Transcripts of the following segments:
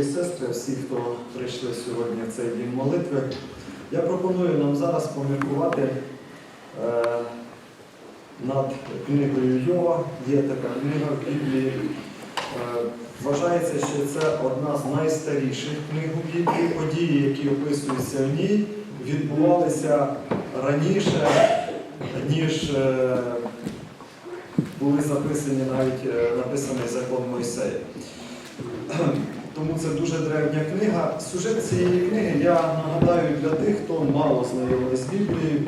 і сестри, всі, хто прийшли сьогодні в цей день молитви, я пропоную нам зараз поміркувати е, над книгою Йова. Є така книга в Біблії. Е, Вважається, що це одна з найстаріших книг у Біблії. Події, які описуються в ній, відбувалися раніше, ніж е, були записані навіть е, написаний закон Мойсея. Тому це дуже древня книга. Сюжет цієї книги я нагадаю для тих, хто мало знайомий з Біблією.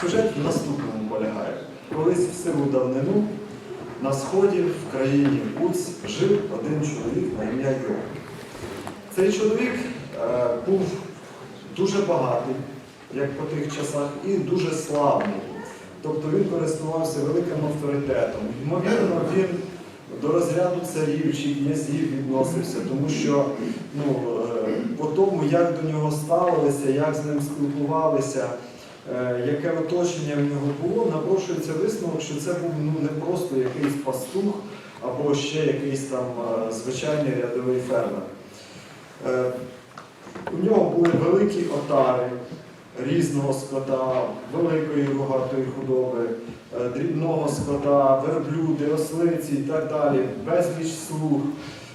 Сюжет в наступному полягає. Колись в сиву давнину на сході в країні Уц жив один чоловік на ім'я Йов. Цей чоловік е, був дуже багатий, як по тих часах, і дуже славний. Тобто він користувався великим авторитетом. Ймовірно, він до розряду царів чи князів відносився, тому що ну, е, по тому, як до нього ставилися, як з ним спілкувалися, е, яке оточення в нього було, напрошується висновок, що це був ну, не просто якийсь пастух або ще якийсь там е, звичайний рядовий фермер. У нього були великі отари різного скота, великої рогатої худоби, е, дрібного скота, верблюди, ослиці і так далі, безліч слуг.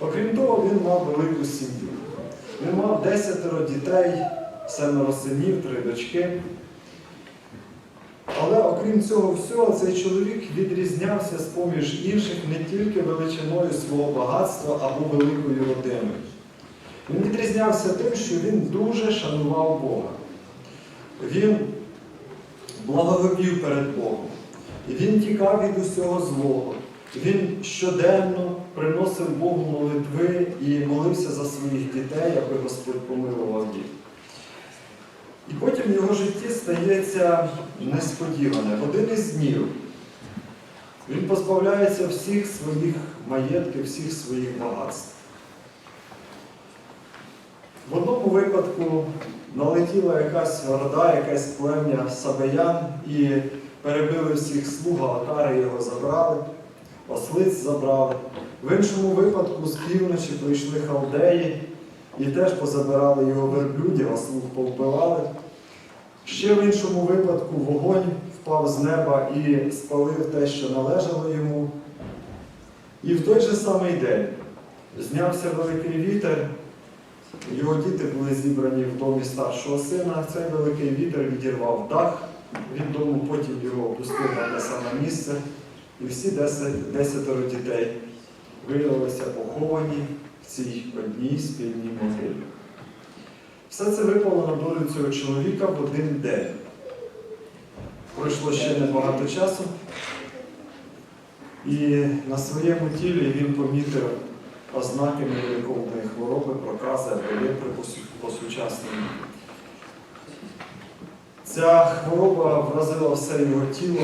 Окрім того, він мав велику сім'ю. Він мав десятеро дітей, семеро синів, три дочки. Але окрім цього всього, цей чоловік відрізнявся з-поміж інших не тільки величиною свого багатства або великою родиною. Він відрізнявся тим, що він дуже шанував Бога. Він благовів перед Богом. Він тікав від усього злого. Він щоденно приносив Богу молитви і молився за своїх дітей, аби Господь помилував їх. І потім в його житті стається несподіване. В один із днів він позбавляється всіх своїх маєтків, всіх своїх багатств. В одному випадку налетіла якась орда, якесь плем'я сабаян і перебили всіх слуг, отари його забрали, ослиць забрали. В іншому випадку з півночі прийшли халдеї і теж позабирали його верблюдів, а слуг повбивали. Ще в іншому випадку вогонь впав з неба і спалив те, що належало йому. І в той же самий день знявся великий вітер. Його діти були зібрані в домі старшого сина. Цей великий вітер відірвав дах від дому, потім його опустив на те саме місце. І всі десятеро дітей виявилися поховані в цій одній спільній могилі. Все це випало на долю цього чоловіка в один день. Пройшло ще небагато часу, і на своєму тілі він помітив ознаки невиліковної хвороби, прокази або лепри по сучасному. Ця хвороба вразила все його тіло,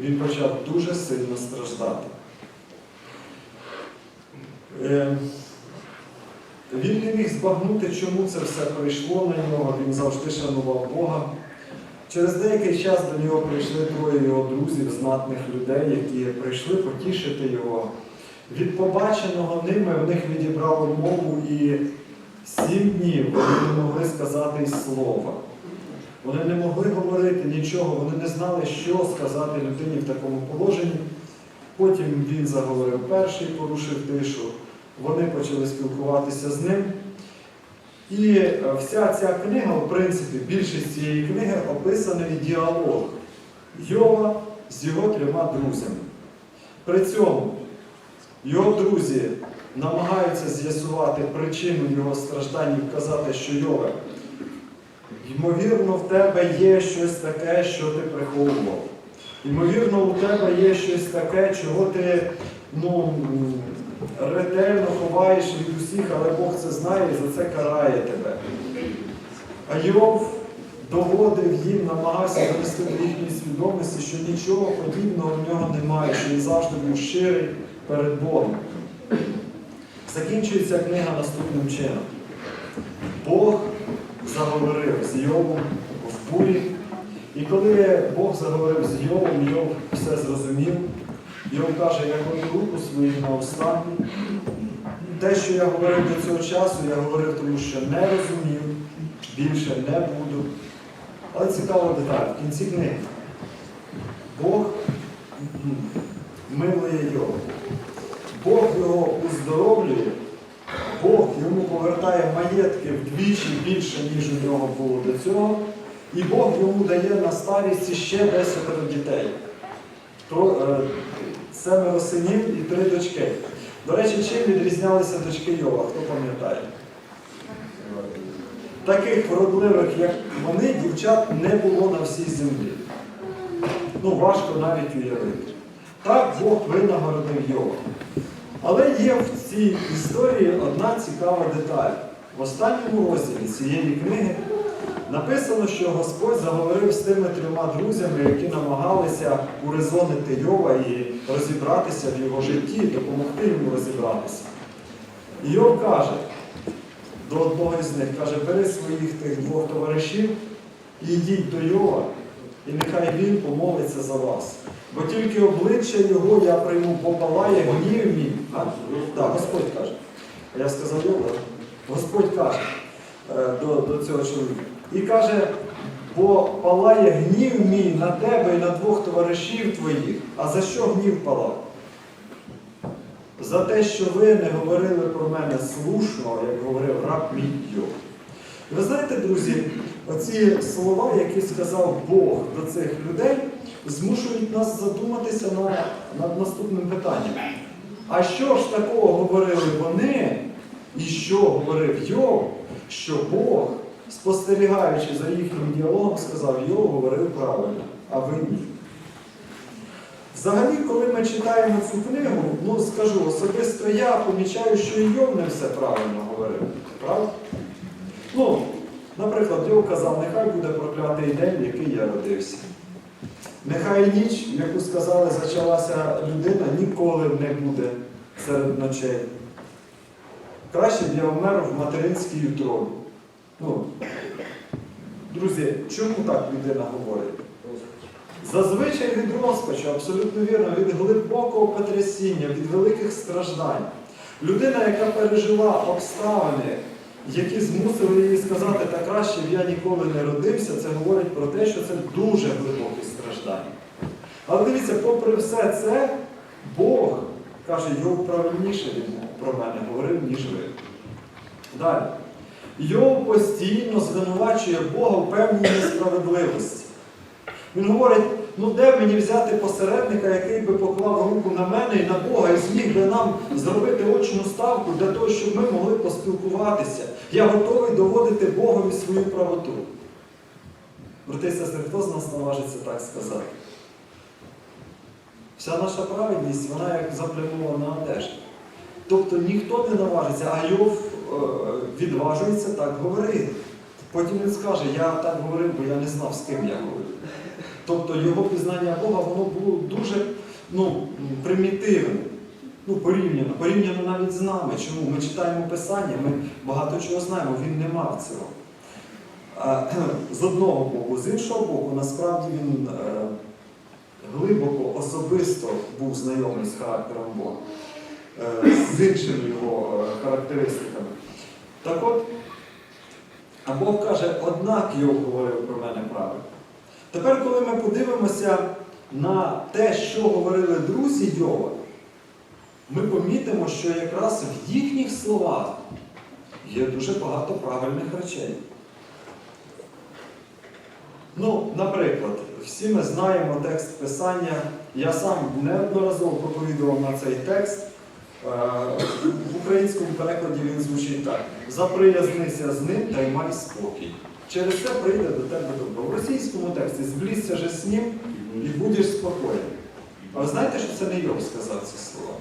він почав дуже сильно страждати. Е, Він не міг збагнути, чому це все прийшло на нього, він завжди шанував Бога. Через деякий час до нього прийшли троє його друзів, знатних людей, які прийшли потішити його. Від побаченого ними в них відібрало мову і сім днів вони не могли сказати й слова. Вони не могли говорити нічого, вони не знали, що сказати людині в такому положенні. Потім він заговорив перший, порушив тишу. Вони почали спілкуватися з ним. І е, вся ця книга, в принципі, більшість цієї книги описаний діалог Йова з його трьома друзями. При цьому його друзі намагаються з'ясувати причину його страждань і вказати, що Йове, ймовірно, в тебе є щось таке, що ти приховував. Ймовірно, у тебе є щось таке, чого ти ну, ретельно ховаєш від усіх, але Бог це знає і за це карає тебе. А Йов доводив їм, намагався донести до їхньої свідомості, що нічого подібного в нього немає, що він завжди був щирий перед Богом. Закінчується книга наступним чином. Бог заговорив з Йовом в бурі. І коли Бог заговорив з Йовом, Йов все зрозумів. Йов каже, я кладу руку свою на останній, те, що я говорив до цього часу, я говорив, тому що не розумів, більше не буду. Але цікава деталь. В кінці книги Бог милує його. Бог його уздоровлює, Бог йому повертає маєтки вдвічі більше, ніж у нього було до цього. І Бог йому дає на старість ще десятеро дітей. Тро- е, Семеро синів і три дочки. До речі, чим відрізнялися дочки Йова, хто пам'ятає? Таких вродливих, як вони, дівчат не було на всій землі. Ну, важко навіть уявити. Так Бог винагородив Йова. Але є в цій історії одна цікава деталь. В останньому розділі цієї книги написано, що Господь заговорив з тими трьома друзями, які намагалися урезонити Йова і розібратися в його житті, допомогти йому розібратися. І Йов каже до одного із них, каже, бери своїх тих двох товаришів і йдіть до Йова, і нехай він помолиться за вас. Бо тільки обличчя його я прийму, попалає гнів мій. Так, Господь каже. Я сказав Йова. Господь каже е, до, до цього чоловіка. І каже, бо палає гнів мій на тебе і на двох товаришів твоїх. А за що гнів палав? За те, що ви не говорили про мене слушно, як говорив раб мій Йов. І ви знаєте, друзі, оці слова, які сказав Бог до цих людей, змушують нас задуматися на, над наступним питанням. А що ж такого говорили вони, і що говорив Йов, що Бог, спостерігаючи за їхнім діалогом, сказав, Йов говорив правильно, а ви ні. Взагалі, коли ми читаємо цю книгу, ну скажу, особисто я помічаю, що і Йов не все правильно говорив. Правда? Ну, наприклад, Йов казав, нехай буде проклятий день, в який я родився. Нехай ніч, яку сказали, зачалася людина, ніколи не буде серед ночей. Краще б я вмер в материнській утробі. Ну, друзі, чому так людина говорить? Зазвичай від розпачу, абсолютно вірно, від глибокого потрясіння, від великих страждань. Людина, яка пережила обставини, які змусили її сказати, та краще б я ніколи не родився, це говорить про те, що це дуже глибокі страждання. Але дивіться, попри все це, Бог каже, Йов правильніше він про мене говорив, ніж ви. Далі. Йов постійно звинувачує Бога в певній несправедливості. Він говорить, ну де мені взяти посередника, який би поклав руку на мене і на Бога і зміг би нам зробити очну ставку для того, щоб ми могли поспілкуватися. Я готовий доводити Богові свою правоту. Брати і сестри, хто з нас наважиться так сказати? Вся наша праведність, вона як заплямована одежа. Тобто ніхто не наважиться, а Йов е, відважується так говорити. Потім він скаже, я так говорив, бо я не знав, з ким я говорю. Тобто його пізнання Бога воно було дуже ну, примітивне, ну, порівняно, порівняно навіть з нами. Чому? Ми читаємо Писання, ми багато чого знаємо, він не мав цього. З одного боку, з іншого боку, насправді він е, глибоко, особисто був знайомий з характером Бога, е, з іншими його е, характеристиками. Так от, а Бог каже, однак Йов говорив про мене правильно. Тепер, коли ми подивимося на те, що говорили друзі Йова, ми помітимо, що якраз в їхніх словах є дуже багато правильних речей. Ну, наприклад, всі ми знаємо текст Писання. Я сам неодноразово проповідував на цей текст. Е, В українському перекладі він звучить так: заприязнися з ним та й май спокій. Через це прийде до тебе добро. В російському тексті зблізься же з ним і будеш спокоєн. А ви знаєте, що це не Йов сказав ці слова?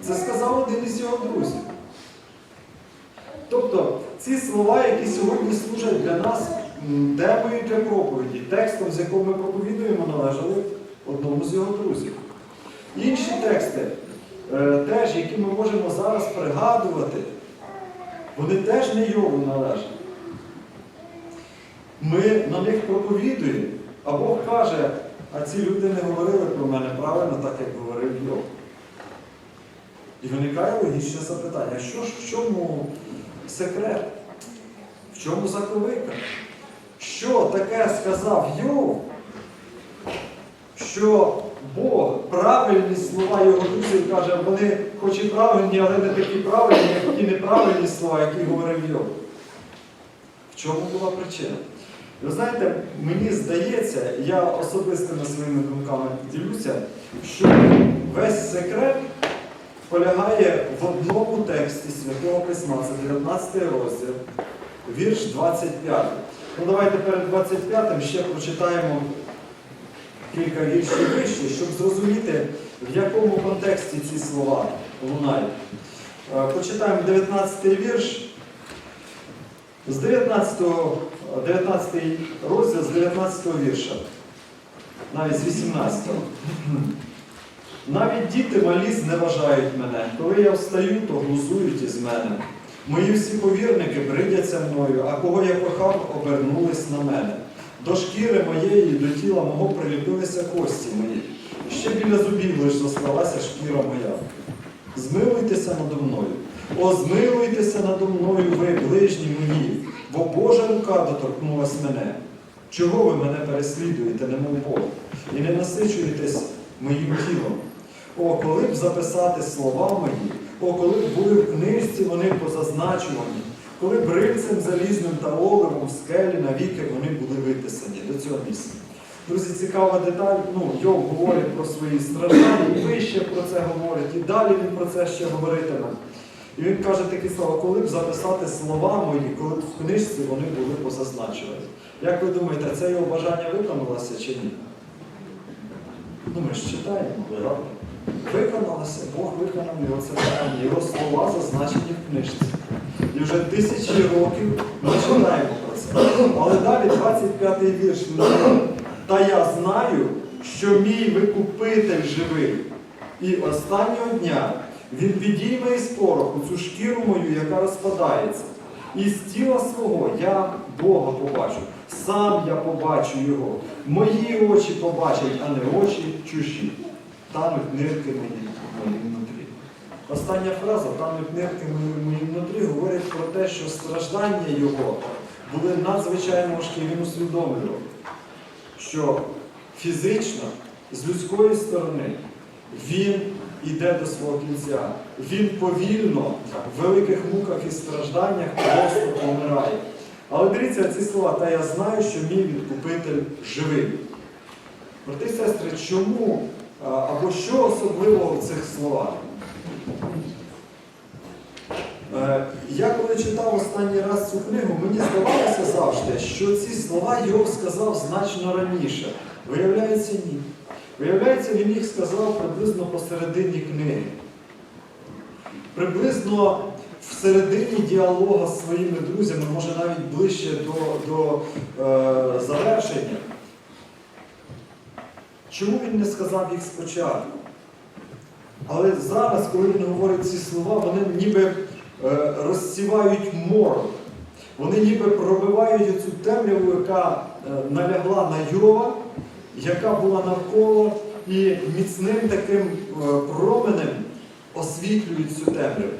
Це сказав один із його друзів. Тобто ці слова, які сьогодні служать для нас темою для проповіді, текстом, з якого ми проповідуємо, належали одному з його друзів. Інші тексти, е, теж, які ми можемо зараз пригадувати, вони теж не Йову належать. Ми на них проповідуємо, а Бог каже, а ці люди не говорили про мене правильно, так як говорив Йов. І виникає логічне запитання, що ж в чому секрет? В чому заковика? Що таке сказав Йов, що Бог правильні слова його друзів каже, вони хоч і правильні, але не такі правильні, як ті неправильні слова, які говорив Йов. В чому була причина? Ви знаєте, мені здається, я особистими своїми думками ділюся, що весь секрет полягає в одному тексті Святого Письма, це 19 розділ, вірш 25. Ну давайте перед 25 ще прочитаємо кілька віршів вище, щоб зрозуміти, в якому контексті ці слова лунають. Е, Почитаємо 19 вірш. З 19, 19 розділ з 19 вірша, навіть з 18. Навіть діти малі зневажають мене. Коли я встаю, то глузують із мене. Мої всі повірники бридяться мною, а кого я кохав, обернулись на мене. До шкіри моєї, до тіла мого приліпилися кості мої. Ще біля зубів лиш зосталася шкіра моя. Змилуйтеся надо мною. О, змилуйтеся надо мною, ви, ближні мої, бо Божа рука доторкнулась мене. Чого ви мене переслідуєте, немов Бог, і не насичуєтесь моїм тілом? О, коли б записати слова мої, о, коли б були в книжці вони позазначувані, коли б рильцем залізним та оливом в скелі навіки вони були виписані до цього місця. Друзі, цікава деталь. Ну, Йов говорить про свої страждання, і вище про це говорить, і далі він про це ще говоритиме. І він каже такі слова, коли б записати слова мої, коли б в книжці вони були позазначені. Як ви думаєте, це його бажання виконалося чи ні? Ну, ми ж читаємо, правда? Виконалося, Бог виконав його це бажання, його слова зазначені в книжці. І вже тисячі років ми читаємо про це. Але далі 25-й вірш. Та я знаю, що мій викупитель живий. І останнього дня він підійме із пороху цю шкіру мою, яка розпадається. І з тіла свого я Бога побачу. Сам я побачу його. Мої очі побачать, а не очі чужі. Тануть нирки мої в моїм внутрі. Остання фраза тануть нирки мої в моїм внутрі говорить про те, що страждання його були надзвичайно важкі. Він усвідомлював, що фізично, з людської сторони, він іде до свого кінця. Він повільно, в великих муках і стражданнях просто помирає. Але дивіться ці слова, та я знаю, що мій відкупитель живий. Брати сестри, чому або що особливого в цих словах? Е, Я коли читав останній раз цю книгу, мені здавалося завжди, що ці слова Йов сказав значно раніше. Виявляється, ні. Виявляється, він їх сказав приблизно посередині книги. Приблизно всередині діалога з своїми друзями, може навіть ближче до, до е, завершення. Чому він не сказав їх спочатку? Але зараз, коли він говорить ці слова, вони ніби е, розсівають морок. Вони ніби пробивають цю темряву, яка е, налягла на Йова, яка була навколо, і міцним таким е, променем освітлюють цю темряву.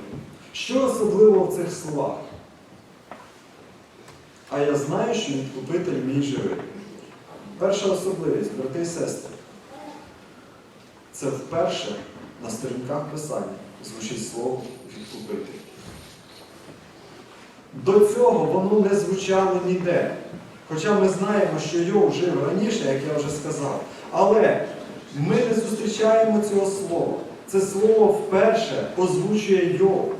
Що особливо в цих словах? А я знаю, що відкупитель мій живий. Перша особливість, брати і сестри, це вперше на сторінках Писання звучить слово відкупитель. До цього воно не звучало ніде. Хоча ми знаємо, що Йов жив раніше, як я вже сказав. Але ми не зустрічаємо цього слова. Це слово вперше озвучує Йов.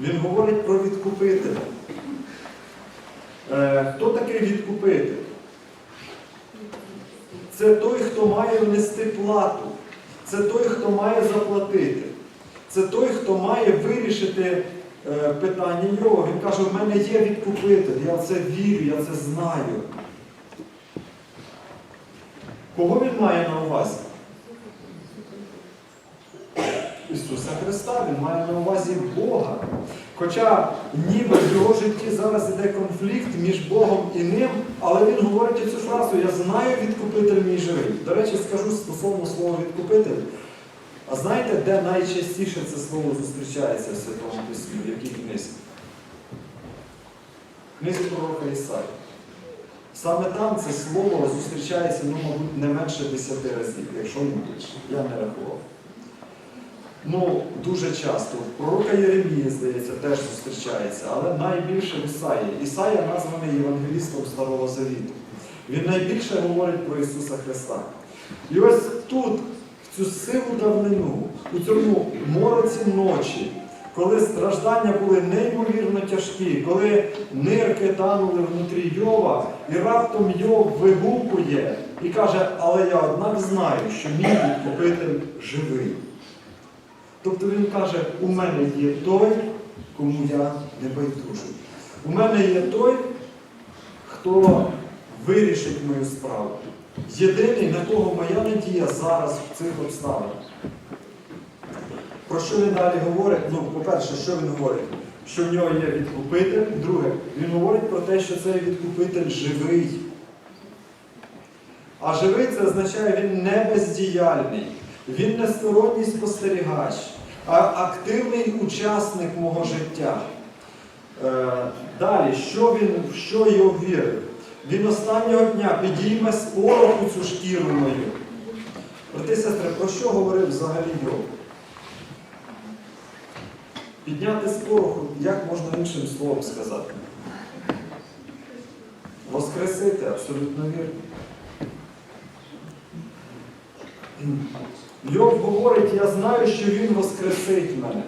Він говорить про відкупителя. Е, хто такий відкупитель? Це той, хто має внести плату. Це той, хто має заплатити. Це той, хто має вирішити питання його. Він каже, в мене є відкупитель, я в це вірю, я це знаю. Кого він має на увазі? Ісуса Христа, Він має на увазі Бога. Хоча ніби в його житті зараз іде конфлікт між Богом і ним, але він говорить цю фразу Я знаю відкупитель мій живий. До речі, скажу стосовно слова відкупитель. А знаєте, де найчастіше це слово зустрічається в Святому Письмі? В якій книзі? Книзі пророка Ісаї. Саме там це слово зустрічається, ну, мабуть, не менше 10 разів, якщо не більше. Я не рахував. Ну, дуже часто. Пророка Єремії, здається, теж зустрічається, але найбільше в Ісаї. Ісая названий Євангелістом Старого Завіту. Він найбільше говорить про Ісуса Христа. І ось тут, цю сиву давнину, у цьому мороці ночі, коли страждання були неймовірно тяжкі, коли нирки танули внутрі Йова, і раптом Йов вигукує і каже, але я однак знаю, що мій відкупитель живий. Тобто він каже, у мене є той, кому я не байдужий. У мене є той, хто вирішить мою справу. Єдиний, на кого моя надія зараз в цих обставинах. Про що він далі говорить? Ну, по-перше, що він говорить? Що в нього є відкупитель. Друге, він говорить про те, що цей відкупитель живий. А живий це означає, він не бездіяльний, він не сторонній спостерігач, а активний учасник мого життя. Е, далі, що він, в що його вірив? Він останнього дня підійме з пороху цю шкіру мою. Брати сестри, про що говорив взагалі Йов? Підняти з пороху, як можна іншим словом сказати? Воскресити, абсолютно вірно. Йов говорить, я знаю, що Він воскресить мене.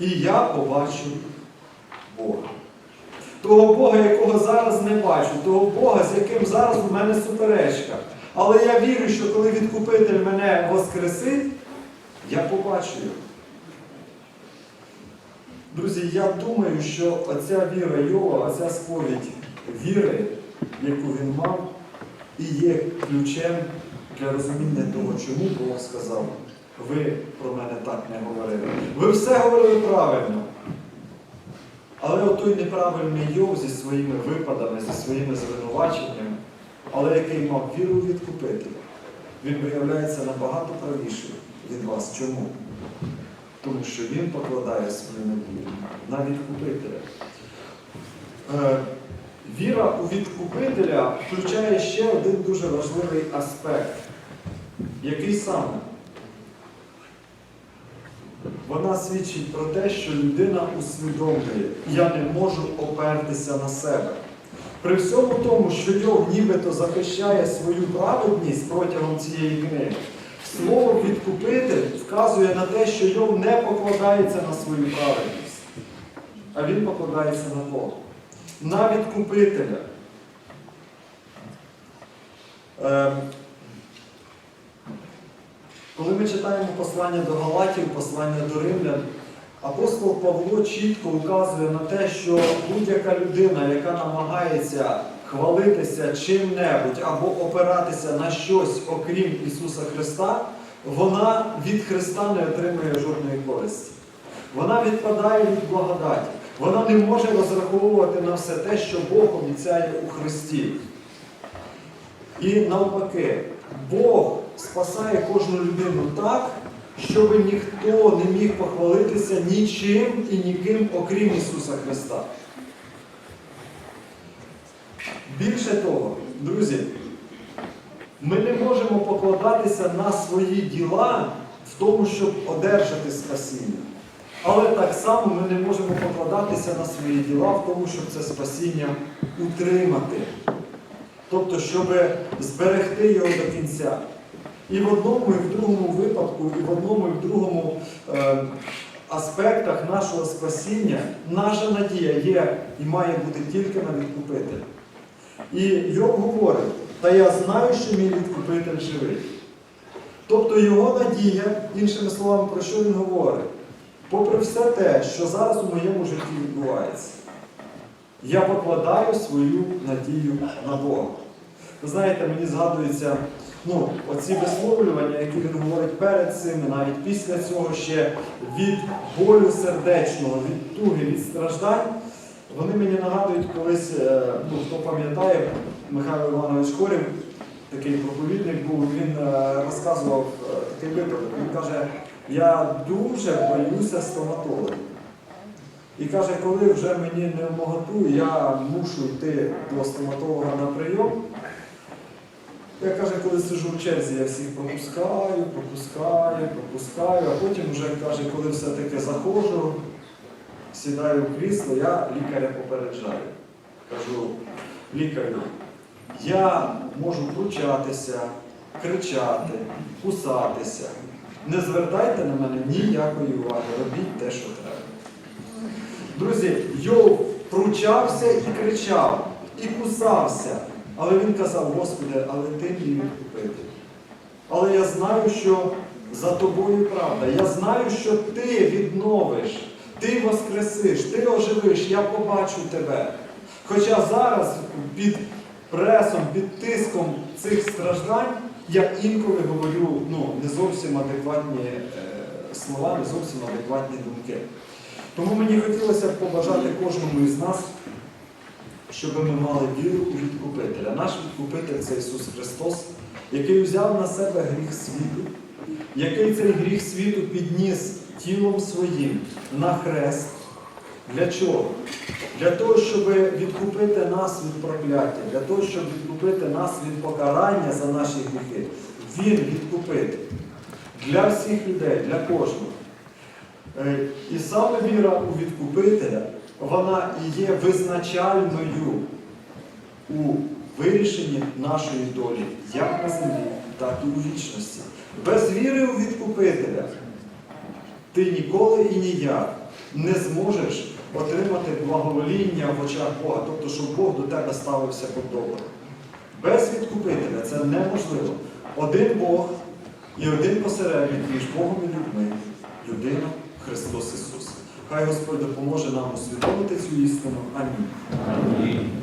І я побачу. Того Бога, якого зараз не бачу, того Бога, з яким зараз у мене суперечка. Але я вірю, що коли відкупитель мене воскресить, я побачу його. Друзі, я думаю, що оця віра Йова, оця сповідь віри, яку він мав, і є ключем для розуміння того, чому Бог сказав, ви про мене так не говорили. Ви все говорили правильно. Але отой неправильний Йов зі своїми випадами, зі своїми звинуваченнями, але який мав віру в відкупителя, він виявляється набагато правіший від вас. Чому? Тому що він покладає свою надію на відкупителя. Е, Віра у відкупителя включає ще один дуже важливий аспект. Який саме? Вона свідчить про те, що людина усвідомлює, я не можу опертися на себе. При всьому тому, що Йов нібито захищає свою праведність протягом цієї книги, слово відкупитель вказує на те, що Йов не покладається на свою праведність, а він покладається на Бога, на відкупителя. Е, коли ми читаємо послання до Галатів, послання до Римлян, апостол Павло чітко указує на те, що будь-яка людина, яка намагається хвалитися чим-небудь або опиратися на щось, окрім Ісуса Христа, вона від Христа не отримує жодної користі. Вона відпадає від благодаті. Вона не може розраховувати на все те, що Бог обіцяє у Христі. І навпаки, Бог спасає кожну людину так, щоб ніхто не міг похвалитися нічим і ніким, окрім Ісуса Христа. Більше того, друзі, ми не можемо покладатися на свої діла в тому, щоб одержати спасіння. Але так само ми не можемо покладатися на свої діла в тому, щоб це спасіння утримати. Тобто, щоб зберегти його до кінця. І в одному, і в другому випадку, і в одному, і в другому е, аспектах нашого спасіння наша надія є і має бути тільки на відкупителя. І Йов говорить, та я знаю, що мій відкупитель живий. Тобто його надія, іншими словами, про що він говорить? Попри все те, що зараз у моєму житті відбувається, я покладаю свою надію на Бога. Ви знаєте, мені згадується ну, оці висловлювання, які він говорить перед цим, навіть після цього ще від болю сердечного, від туги, від страждань. Вони мені нагадують колись, е, ну, хто пам'ятає, Михайло Іванович Хорів такий проповідник був, він е, розказував е, такий випадок. Він каже, я дуже боюся стоматологів. І каже, коли вже мені не вмоготу, я мушу йти до стоматолога на прийом. Я каже, коли сижу в черзі, я всіх пропускаю, пропускаю, пропускаю, а потім вже каже, коли все-таки заходжу, сідаю в крісло, я лікаря попереджаю. Кажу, лікарю, я можу кручатися, кричати, кусатися. Не звертайте на мене ніякої уваги, робіть те, що треба. Друзі, Йов пручався і кричав, і кусався. Але він казав, Господи, але ти мій відкупитель. Але я знаю, що за тобою правда. Я знаю, що ти відновиш, ти воскресиш, ти оживиш, я побачу тебе. Хоча зараз під пресом, під тиском цих страждань я інколи говорю ну, не зовсім адекватні е, слова, не зовсім адекватні думки. Тому мені хотілося б побажати кожному із нас, щоб ми мали віру у відкупителя. Наш відкупитель це Ісус Христос, який взяв на себе гріх світу, який цей гріх світу підніс тілом своїм на хрест. Для чого? Для того, щоб відкупити нас від прокляття, для того, щоб відкупити нас від покарання за наші гріхи. Він відкупити для всіх людей, для кожного. Е, І саме віра у відкупителя, вона є визначальною у вирішенні нашої долі, як на землі, так і у вічності. Без віри у відкупителя ти ніколи і ніяк не зможеш отримати благовоління в очах Бога, тобто, щоб Бог до тебе ставився по-доброму. Без відкупителя це неможливо. Один Бог і один посередник між Богом і людьми людина Христос Ісус. Хай Господь допоможе нам усвідомити цю істину. Амінь. Амінь.